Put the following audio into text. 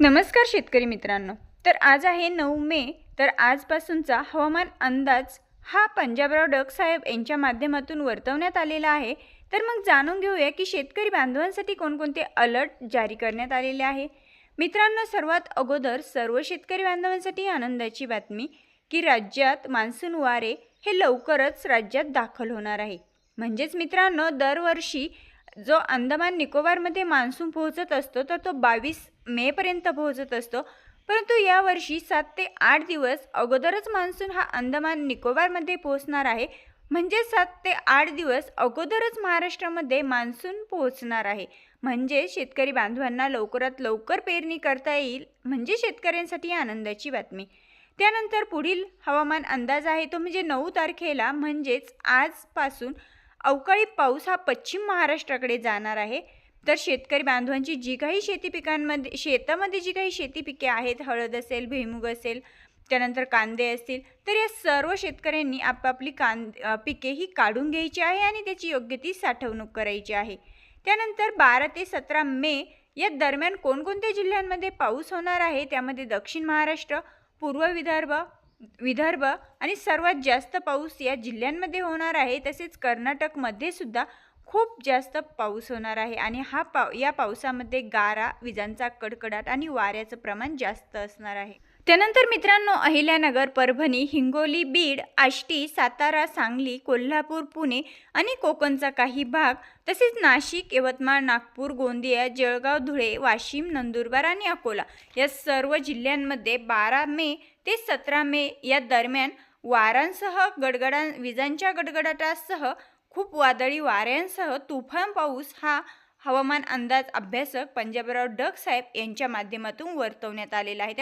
नमस्कार शेतकरी मित्रांनो. तर आज आहे नऊ मे तर आजपासूनचा हवामान अंदाज हा पंजाबराव डग साहेब यांच्या माध्यमातून वर्तवण्यात आलेला आहे. तर मग जाणून घेऊया की शेतकरी बांधवांसाठी कोणकोणते अलर्ट जारी करण्यात आलेले आहे. मित्रांनो सर्वात अगोदर सर्व शेतकरी बांधवांसाठी आनंदाची बातमी की राज्यात मान्सून वारे हे लवकरच राज्यात दाखल होणार आहे. म्हणजेच मित्रांनो दरवर्षी जो अंदमान निकोबारमध्ये मान्सून पोहोचत असतो तर तो बावीस मेपर्यंत पोहोचत असतो. परंतु यावर्षी सात ते आठ दिवस अगोदरच मान्सून हा अंदमान निकोबारमध्ये पोहोचणार आहे. म्हणजे सात ते आठ दिवस अगोदरच महाराष्ट्रामध्ये मान्सून पोहोचणार आहे. म्हणजे शेतकरी बांधवांना लवकरात लवकर पेरणी करता येईल म्हणजे शेतकऱ्यांसाठी आनंदाची बातमी. त्यानंतर पुढील हवामान अंदाज आहे तो म्हणजे नऊ तारखेला म्हणजेच आजपासून अवकाळी पाऊस हा पश्चिम महाराष्ट्राकडे जाणार आहे. तर शेतकरी बांधवांची जी काही शेती पिकांमध्ये शेतामध्ये जी काही शेती पिके आहेत हळद असेल भुईमुग असेल त्यानंतर कांदे असतील तर या सर्व शेतकऱ्यांनी आपापली कां पिके ही काढून घ्यायची आहे आणि त्याची योग्य ती साठवणूक करायची आहे. त्यानंतर बारा ते सतरा मे या दरम्यान कोणकोणत्या जिल्ह्यांमध्ये पाऊस होणार आहे? त्यामध्ये दक्षिण महाराष्ट्र पूर्व विदर्भ विदर्भ आणि सर्वात जास्त पाऊस या जिल्ह्यांमध्ये होणार आहे. तसेच कर्नाटकमध्ये सुद्धा खूप जास्त पाऊस होणार आहे. आणि हा पाव या पावसामध्ये गारा विजांचा कडकडाट आणि वाऱ्याचं प्रमाण जास्त असणार आहे. त्यानंतर मित्रांनो अहिल्यानगर परभणी हिंगोली बीड आष्टी सातारा सांगली कोल्हापूर पुणे आणि कोकणचा काही भाग तसेच नाशिक यवतमाळ नागपूर गोंदिया जळगाव धुळे वाशिम नंदुरबार आणि अकोला या सर्व जिल्ह्यांमध्ये बारा मे ते सतरा मे या दरम्यान वारांसह गडगडा विजांच्या गडगडाटासह खूप वादळी वाऱ्यांसह तुफान पाऊस हा हवामान अंदाज अभ्यासक पंजाबराव डग साहेब यांच्या माध्यमातून वर्तवण्यात आलेला आहे. त्या